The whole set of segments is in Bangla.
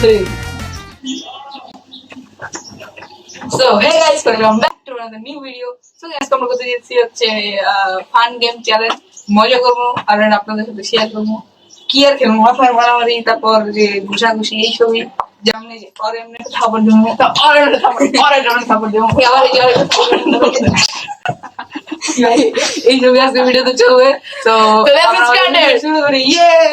three. So, hey guys, welcome back to another new video. So guys, আমরা করতে যাচ্ছি হচ্ছে ফান গেম চ্যালেঞ্জ মজা করব আর আপনাদের সাথে শেয়ার করব কি আর খেলব মাথায় মারামারি তারপর যে ঘুষাঘুষি এই ছবি যেমন পরে এমনি থাপড় দেবো আর পরে থাপড় দেবো আবার এই ছবি আজকে ভিডিওতে চলবে তো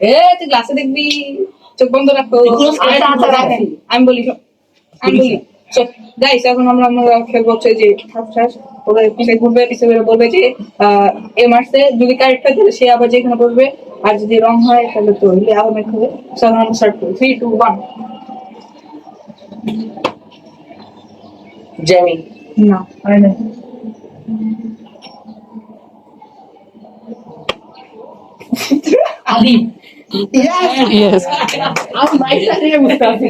এ তুই গ্লাসে দেখবি চোখ বন্ধ রাখো। আমি বলি। আমি বলি গাইস এখন আমরা আমরা খেলব যে পিছিয়ে ঘুরবে পিছিয়ে ঘুরে বলবে যে আহ, এ মারছে যদি কারেক্ট হয় তাহলে সে আবার যেখানে বলবে আর যদি রং হয় তাহলে তো হইলে আবার মেক হবে সো এখন আমরা স্টার্ট করি থ্রি টু ওয়ান জ্যামি না হয় না আদি ইয়েস আমি মাইকটা থেকে বুঝতে আদি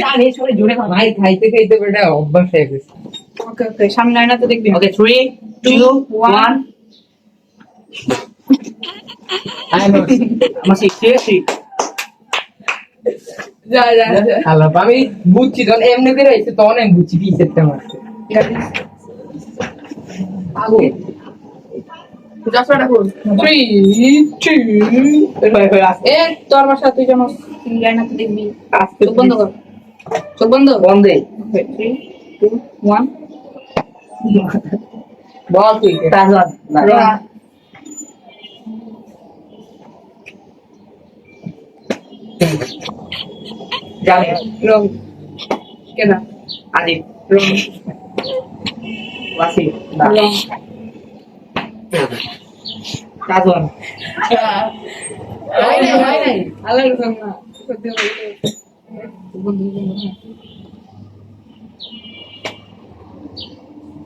জানি সবাই জোরে খাওয়া ভাই খাইতে খাইতে বেটা অভ্যাস হয়ে গেছে ওকে ওকে সামনে আয়নাতে দেখবি ওকে থ্রি টু ওয়ান আমার সিক্সটি যা যা যা। আমি বুঝছি তখন এমনি করে আইছে তখন আমি বুঝছি কি সেটটা মারছে। বন্ধ বন্ধ। বন্ধে। Okay, three, two, one. বল তুই তাজওয়ান Wrong. জানি Wrong. কেনা আদি Wrong. ওয়াসি না Wrong. তাজওয়ান হয় নাই, হয় নাই। আল্লাহর কসম না। সত্যি বলতে। চোখ বন্ধ, চোখ বন্ধ, হ্যাঁ।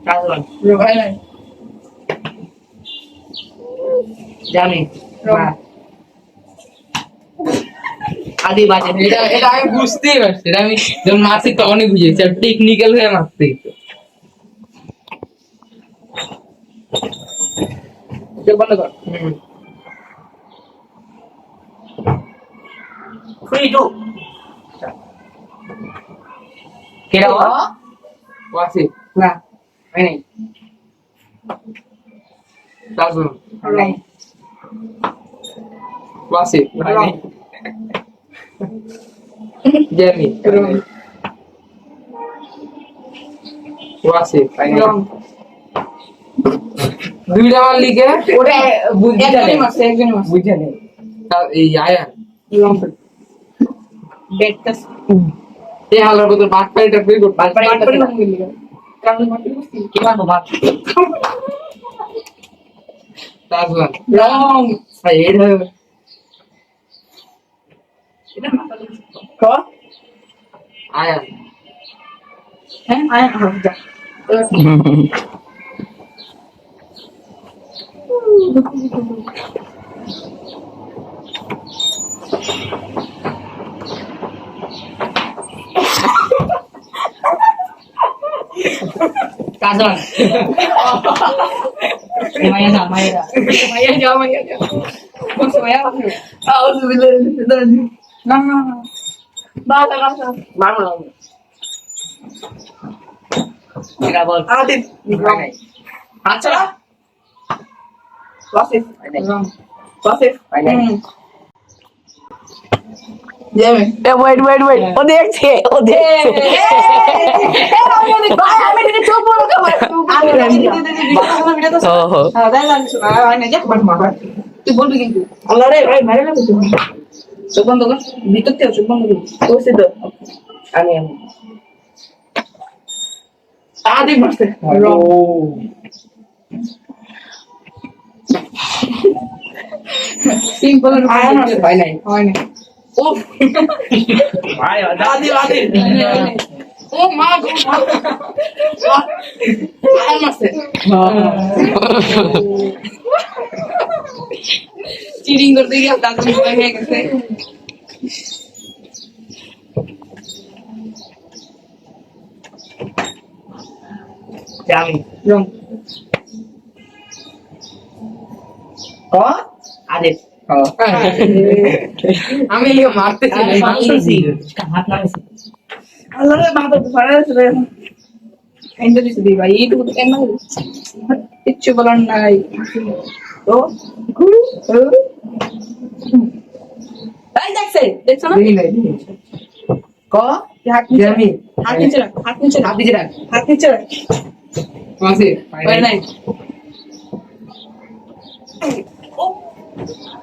তাজওয়ান Wrong, হয় নাই। জানি আদি বাজে। এটা আমি বুঝতেই পারছি এটা আমি যখন মারছি তখনই বুঝেছি আর টেকনিক্যাল হয়ে চোখ বন্ধ কর। থ্রি টু কেডা ওয়াসি না। নাই তাজওয়ান হয় নাই ওয়াসি হয় নাই জেমি Wrong. ওয়াসি হয় নাই Wrong. দুইটা মার লিখে ওটা বুঝতে একজনই মারছে, একজনই মারছে। বুঝে নেই এই আয়া Wrong. Dead টা এই হালার বদল বাট পাড়িটা ফিল কর বাট বাট করে রং দিলি কেন? কারণ মাটি বসছি। কি মারবো বাট তাজওয়ান Wrong. ভাই এটা এটা মাথা বসছে। ক? আয়া হ্যাঁ, আয়, আয়, যা। তাজওয়ান মায়া না মায়া না মাইয়া যা, মাইয়া যা। বলছে, মাইয়া বলছে। না, না, না। বাবা, বাবা। মারবো না এটা বল হয় নাই আচ্ছা Wasif. Wrong. Wasif. হয়। ওয়েট ওয়েট ওয়েট ও দেখছে ও দেখছে। হ্যাঁ, তাই না? হয় না, বলবি কিন্তু আল্লাহ রে ভাই মারে না চোখ বন্ধ কর ভিতর থেকে চোখ বন্ধ করছি তো আমি আমি আদিক মারছে সিম্পল হয় নাই হয় না ও। আদি আদি ও মা গো মারছে চিটিং করতে গিয়ে দাঁত হয়ে গেছে। জানি রং। ক আদেশ আমি মারতেছি মারতেছি হাত লাগাইছি আল্লাহ রে বাবা ধরে আছে রে এন্ড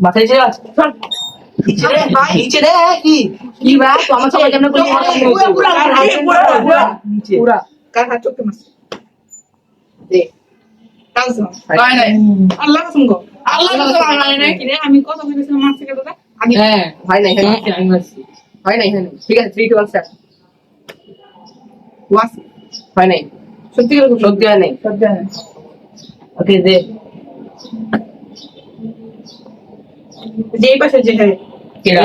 মাথায় ছিল নিচে রে নিচে রে কি? কি বা? তো আমার সবাই কেমন করে পুরা, পুরা, পুরা, পুরা। নিচে। পুরা। কার হাত চোখে মারছে? দে। হয় নাই। কসম হয়। নাই কি রে আমি কত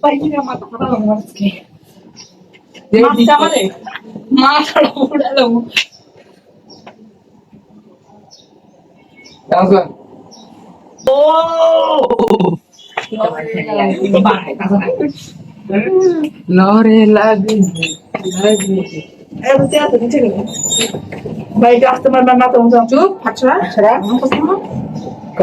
কইছিলাম মারছে কে দাদা আমি হ্যাঁ হয় নাই হয় নাই আমি মারছি হয় হয় নাই ঠিক আছে থ্রি টু ওয়ান স্টার্ট ওয়াস হয় নাই সত্যি করে বলছো সত্যি হয় নাই সত্যি হয় ওকে দে যেই পাশে যে হ্যাঁ কেডা এটা নাম বলতে হবে না তাও ছিল যা এবার দেখ করে কি দেখেন আড়া মাথাটা উড়ালো তাহলে ও লরে লাগে লাগে ভাই আসতে পারবে না তো চুপ হাতছড়া ছড়া ক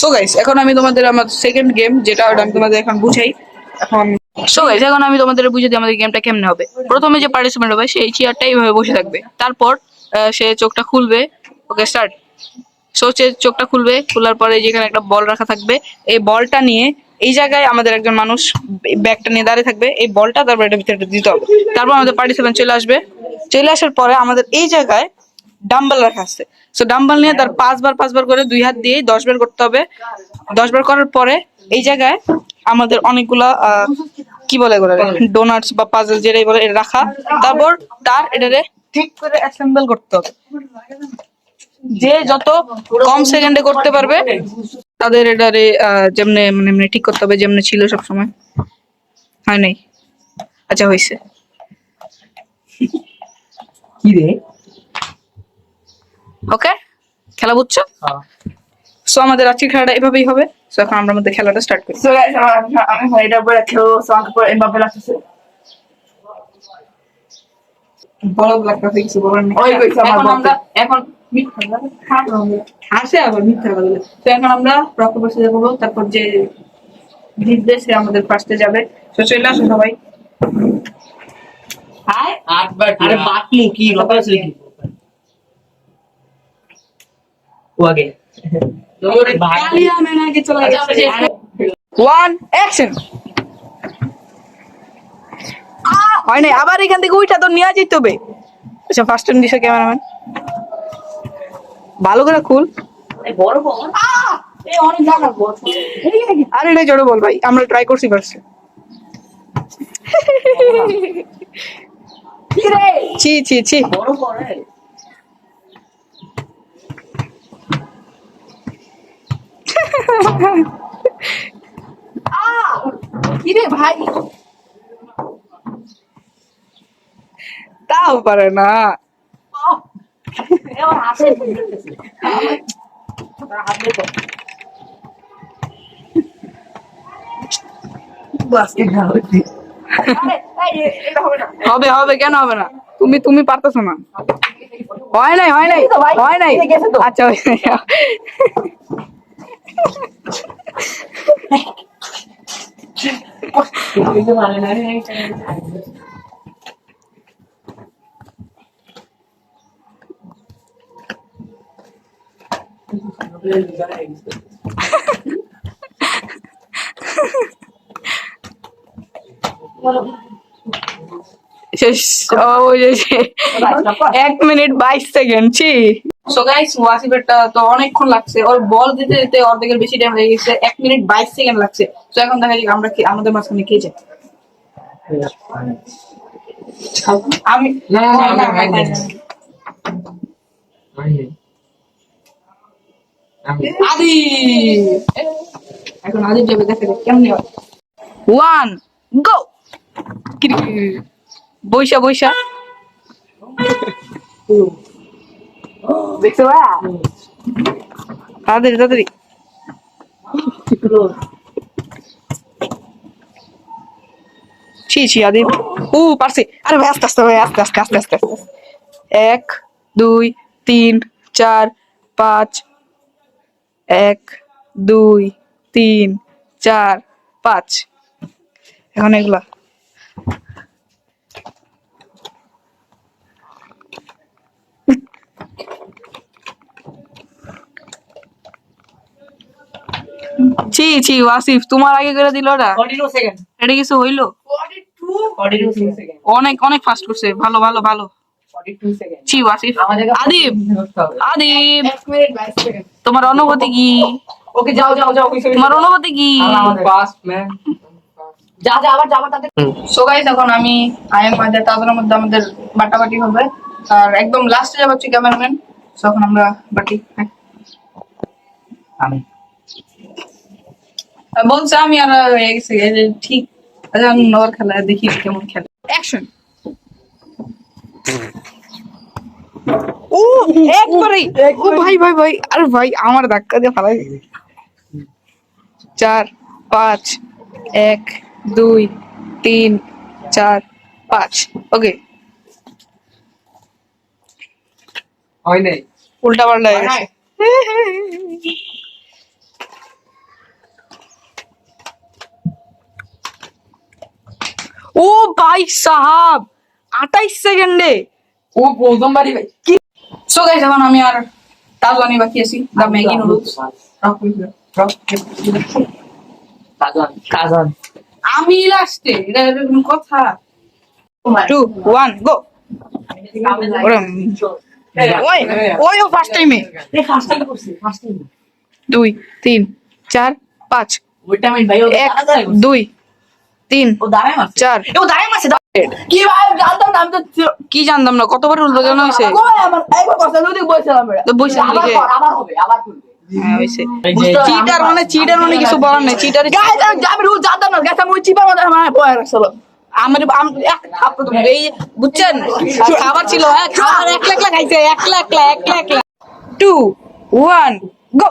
সো গাইস এখন আমি তোমাদের আমার সেকেন্ড গেম যেটা আমি তোমাদের এখন বুঝাই। এখন সো গাইস এখন আমি তোমাদের বুঝে দিই আমাদের গেমটা কেমনে হবে। প্রথমে যে পার্টিসিপেন্ট হবে সেই চেয়ারটা এইভাবে বসে থাকবে। তারপর সে চোখটা খুলবে। ওকে স্টার্ট সো সে চোখটা খুলবে, খোলার পরে যেখানে একটা বল রাখা থাকবে। এই বলটা নিয়ে এই জায়গায় আমাদের একজন মানুষ ব্যাগটা নিয়ে দাঁড়িয়ে থাকবে। এই বলটা তারপর এটা ভিতরে দিতে হবে। তারপর আমাদের পার্টিসিপেন্ট চলে আসবে। চলে আসার পরে আমাদের এই জায়গায় ডাম্বেল রাখা আছে। সো ডাম্বেল নিয়ে তার পাঁচবার পাঁচবার করে দুই হাত দিয়ে দশ বার করতে হবে। দশ বার করার পরে এই জায়গায় আমাদের অনেকগুলা কি বলে ডোনাটস বা পাজল যেটাই বলে রাখা। তারপর তার এটারে ঠিক করে অ্যাসেম্বল করতে হবে। যে যত কম সেকেন্ডে করতে পারবে তাদের এটারে যেমনে মানে এমনি ঠিক করতে হবে যেমনে ছিল সব সময় হয় নাই? আচ্ছা হয়েছে কি রে? ওকে? খেলা বুঝছ? সো আমাদের আজকের খেলাটা এভাবেই হবে। সো এখন আমরা আমাদের খেলাটা স্টার্ট করি। Guys, আমার আমি ভাইটা বলে খেলো সো আমাকে পরে এমবাপে লাগতেছে। বড় লাগতেছে কিছু বলার নেই। ওই এখন আমরা এখন হাসে আবার মিথ্যা বলে। তো এখন আমরা রক্ত বসে যাব তারপর যে জিতবে সে আমাদের ফার্স্টে যাবে। তো চলে আসো সবাই। হাই। আটবার আরে বাটমু কি কথা আছে ও আগে। কালিয়া মেনা আগে চলে যাচ্ছে ওয়ান অ্যাকশন হয় নাই আবার এখান থেকে উইটা তো নিয়ে যেতে হবে। আচ্ছা ফার্স্ট টাইম দিছে ক্যামেরাম্যান ভালো করে খুল। আর এটা জোরে বল ভাই আমরা ট্রাই করছি ফার্স্ট ছি ছি ছি। কিরে ভাই? তাও পারে না এবার হাতে হাতে তো বাস্কেট খাওয়াচ্ছি আরে এই এটা হবে না হবে হবে কেন হবে না তুমি তুমি পারতেছো না হয় নাই হয় নাই এই তো ভাই, হয় নাই এই গেছে তো। আচ্ছা হয়েছে। মানে শেষ এক মিনিট বাইশ সেকেন্ড ছি সো গাইস ওয়াসিফেরটা তো অনেকক্ষণ লাগছে ওর বল দিতে দিতে অর্ধেকের বেশি টাইম লেগে গেছে এক মিনিট বাইশ সেকেন্ড লাগছে তো এখন দেখা যাক আমরা কি আমাদের মাঝখানে কে যায় আমি না, না, না, না, হয় নাই। হয়নি। আমি আদি এখন আদিব যাবে হয় ওয়ান গো বৈশা বৈশা দেখছ তাড়াতাড়ি তাড়াতাড়ি ছি ছি আদিব ও পারছি আরে ভাই আস্তে আস্তে ভাই আস্তে আস্তে আস্তে আস্তে আস্তে। এক দুই তিন চার পাঁচ এক দুই তিন চার পাঁচ। এখন এগুলা। ছি ছি ওয়াসিফ তোমার আগে করে দিল ওটা? 42 সেকেন্ড এটা কিছু হইল? অনেক অনেক ফাস্ট করছে। ভালো ভালো ভালো। 42 সেকেন্ড ছি ওয়াসিফ আদিব! আদিব! 1 মিনিট 22 সেকেন্ড তোমার অনুভূতি কি? ওকে যাও যাও যাও তোমার অনুভূতি কি. যা যা আবার যাবার তাতে সো গাইস এখন আমি আয়াম মাঝে তাদের মধ্যে আমাদের বাটাবাটি হবে। আর একদম লাস্টে যাব হচ্ছে ক্যামেরাম্যান সো এখন আমরা বাটি হ্যাঁ। আমি। আর বলছে আমি আর হয়ে গেছে ঠিক। আচ্ছা আমি নর খেলা দেখি কেমন খেলে। অ্যাকশন ও একবারেই ও ভাই ভাই ভাই আরে ভাই আমার ধাক্কা দিয়ে ফালাই। চার পাঁচ এক দুই তিন চার পাঁচ। ওকে। হয় নাই। উল্টা পাল্টা হয়ে গেছে। ও ভাই সাহাব আঠাইশ সেকেন্ডে। ও প্রথমবারই ভাই। কি? সো গাইস এখন আমি আর তাজওয়ানি বাকি আছি। The Maggi noodles. আমি লাস্টে এটা কথা। টু ওয়ান গো ওরে ওই ওই ও ফার্স্ট টাইমে এই ফার্স্ট টাইম করছি ফার্স্ট টাইম দুই তিন চার পাঁচ। এক দুই তিন। চার। কি জানতাম না আমি তো ছিল- কি জানতাম না কতবার উল্টো কেন হয়েছে? করবে। হ্যাঁ চিটার মানে চিটার মানে কিছু বলার নেই। চিটার আমি আমি রুল জানতাম না গেছে আমি ওই চিপার মধ্যে আমার রাখছিল এক এই বুঝছেন? খাবার ছিল হ্যাঁ খাবার একলা একলা খাইছে একলা একলা একলা একলা টু ওয়ান গো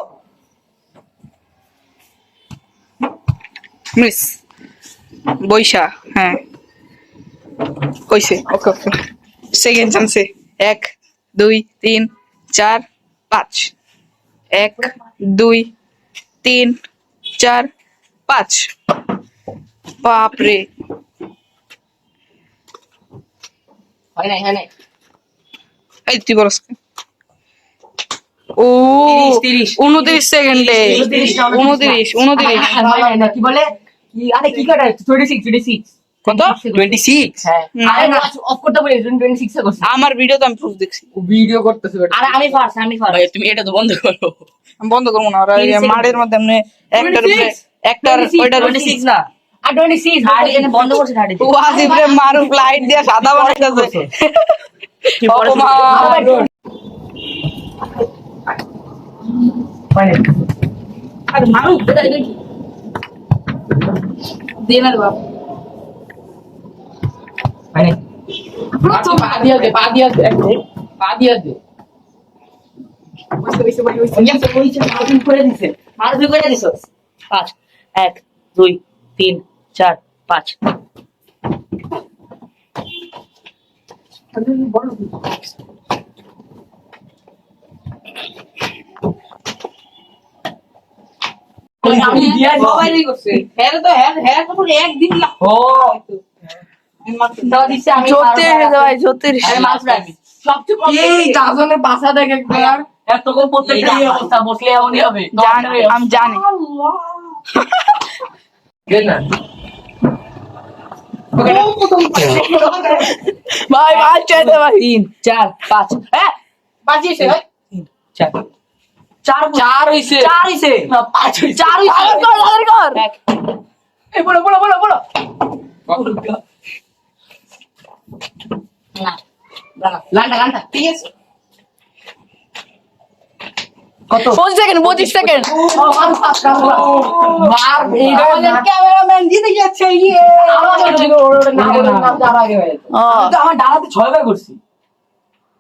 মিস বৈশা হ্যাঁ। হইছে ওকে ওকে। সেকেন্ড চান্সে এক দুই তিন চার পাঁচ। এক দুই তিন চার পাঁচ। বাপরে। হয় নাই হয় নাই। এই তুই বলস ও তিরিশ, তিরিশ। উনত্রিশ সেকেন্ডে উনত্রিশ, উনত্রিশ। উনত্রিশ কি বলে? কি? আরে কি কাটা? 26 26 কত? 26 হ্যাঁ। না, আরে অফ করতে বলে 26 এ করছি। আমার ভিডিও তো আমি প্রুফ দেখছি। ভিডিও করতেছে ওটা। আরে আমি ফার্স্ট আমি ফার্স্ট তুমি এটা তো বন্ধ করো। আমি বন্ধ করব না ওরা। মাঠের মধ্যে এমনি একটার উপরে 26, একটার ওইটার 26 না। আর 26 হাড়ি এনে বন্ধ করছে হাড়ি ওয়াজিব রে মারুফ লাইট দিয়ে সাদা বানাইতেছে। অপমান মারুফ এটা এটা কি না বাপ মানে প্রথম পা দিয়া দে পা দিয়া দে পা দিয়া দে। পাঁচ এক দুই তিন চার পাঁচ দিয়া দিব মোবাইলই করছে হ্যাঁ তো হ্যাঁ হ্যাঁ তো পুরো একদিন লাগতো ও আমি মাত্র দাও দিছে আমি জ্যোতির ভাই জ্যোতির আরে মারুফি আমি সবচেয়ে কম এই দাজনের পাশা দেখে একবার এতক্ষণ প্রত্যেকটা এই অবস্থা বসলে এমনই হবে। আমি জানি। ভাই ভাই চাইতে ভাই। তিন চার পাঁচ। হ্যাঁ বাজিয়েছে ভাই। তিন চার। চার চার হইছে। চার হইছে। না পাঁচ হইছে। চার হইছে। আবার কর কর এই বলো বলো বলো বলো। না দাঁড়া লান্ডা লান্ডা ঠিক আছে। কত? পঁচিশ সেকেন্ড পঁচিশ সেকেন্ড। মার আমাদের ক্যামেরাম্যান জিতে যাচ্ছে ইয়ে। ওর আগে হয়ে আমার ডানাতে ছয় বার করছি।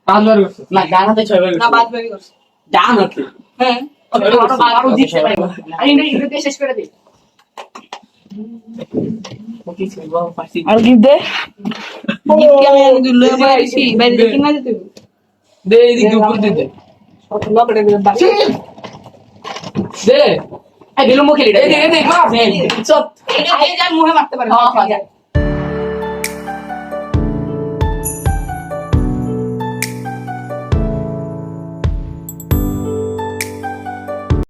পাঁচবার করছে। না ডানাতে ছয় বার না করছি। বাজবাবি করছে। ডান হচ্ছে হ্যাঁ। ইন্টারভিউ শেষ করে দিই। আর কি দে। দে এদিকে উপর দে। দে। দে। এই দিলুম। খেলি এদিকে এদিকে মার চপ হয়ে যায় মুহে মারতে পারে হ্যাঁ, হ্যাঁ,